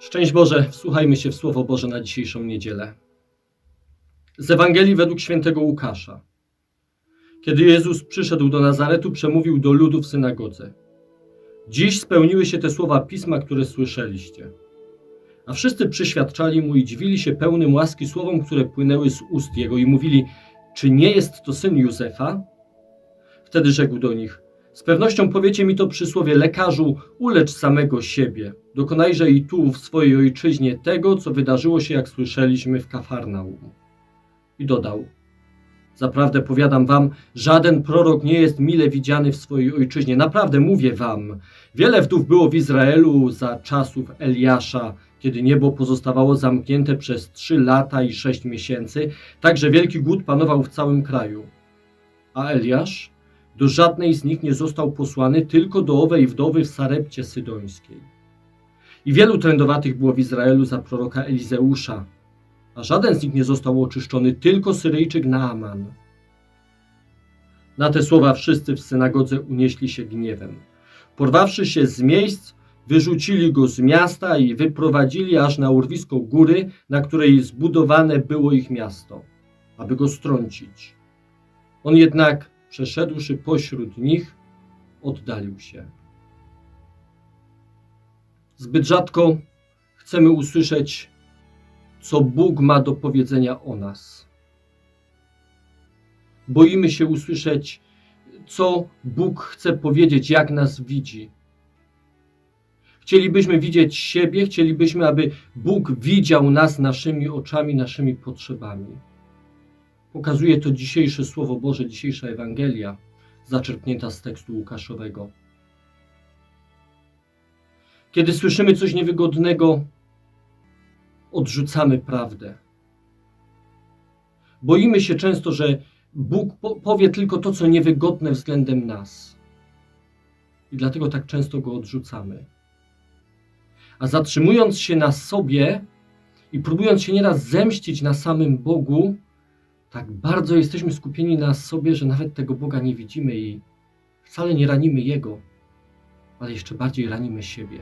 Szczęść Boże, wsłuchajmy się w Słowo Boże na dzisiejszą niedzielę. Z Ewangelii według świętego Łukasza. Kiedy Jezus przyszedł do Nazaretu, przemówił do ludu w synagodze. Dziś spełniły się te słowa pisma, które słyszeliście. A wszyscy przyświadczali mu i dziwili się pełnym łaski słowom, które płynęły z ust jego i mówili, czy nie jest to syn Józefa? Wtedy rzekł do nich, z pewnością powiecie mi to przysłowie, lekarzu, ulecz samego siebie. Dokonajże i tu, w swojej ojczyźnie, tego, co wydarzyło się, jak słyszeliśmy w Kafarnaum. I dodał, zaprawdę powiadam wam, żaden prorok nie jest mile widziany w swojej ojczyźnie. Naprawdę mówię wam, wiele wdów było w Izraelu za czasów Eliasza, kiedy niebo pozostawało zamknięte przez trzy lata i sześć miesięcy, także wielki głód panował w całym kraju. A Eliasz do żadnej z nich nie został posłany, tylko do owej wdowy w Sarepcie Sydońskiej. I wielu trędowatych było w Izraelu za proroka Elizeusza, a żaden z nich nie został oczyszczony, tylko Syryjczyk Naaman. Na te słowa wszyscy w synagodze unieśli się gniewem. Porwawszy się z miejsc, wyrzucili go z miasta i wyprowadzili aż na urwisko góry, na której zbudowane było ich miasto, aby go strącić. On jednak, przeszedłszy pośród nich, oddalił się. Zbyt rzadko chcemy usłyszeć, co Bóg ma do powiedzenia o nas. Boimy się usłyszeć, co Bóg chce powiedzieć, jak nas widzi. Chcielibyśmy widzieć siebie, chcielibyśmy, aby Bóg widział nas naszymi oczami, naszymi potrzebami. Pokazuje to dzisiejsze Słowo Boże, dzisiejsza Ewangelia, zaczerpnięta z tekstu Łukaszowego. Kiedy słyszymy coś niewygodnego, odrzucamy prawdę. Boimy się często, że Bóg po- powie tylko to, co niewygodne względem nas. I dlatego tak często go odrzucamy. A zatrzymując się na sobie i próbując się nieraz zemścić na samym Bogu, tak bardzo jesteśmy skupieni na sobie, że nawet tego Boga nie widzimy i wcale nie ranimy Jego, ale jeszcze bardziej ranimy siebie.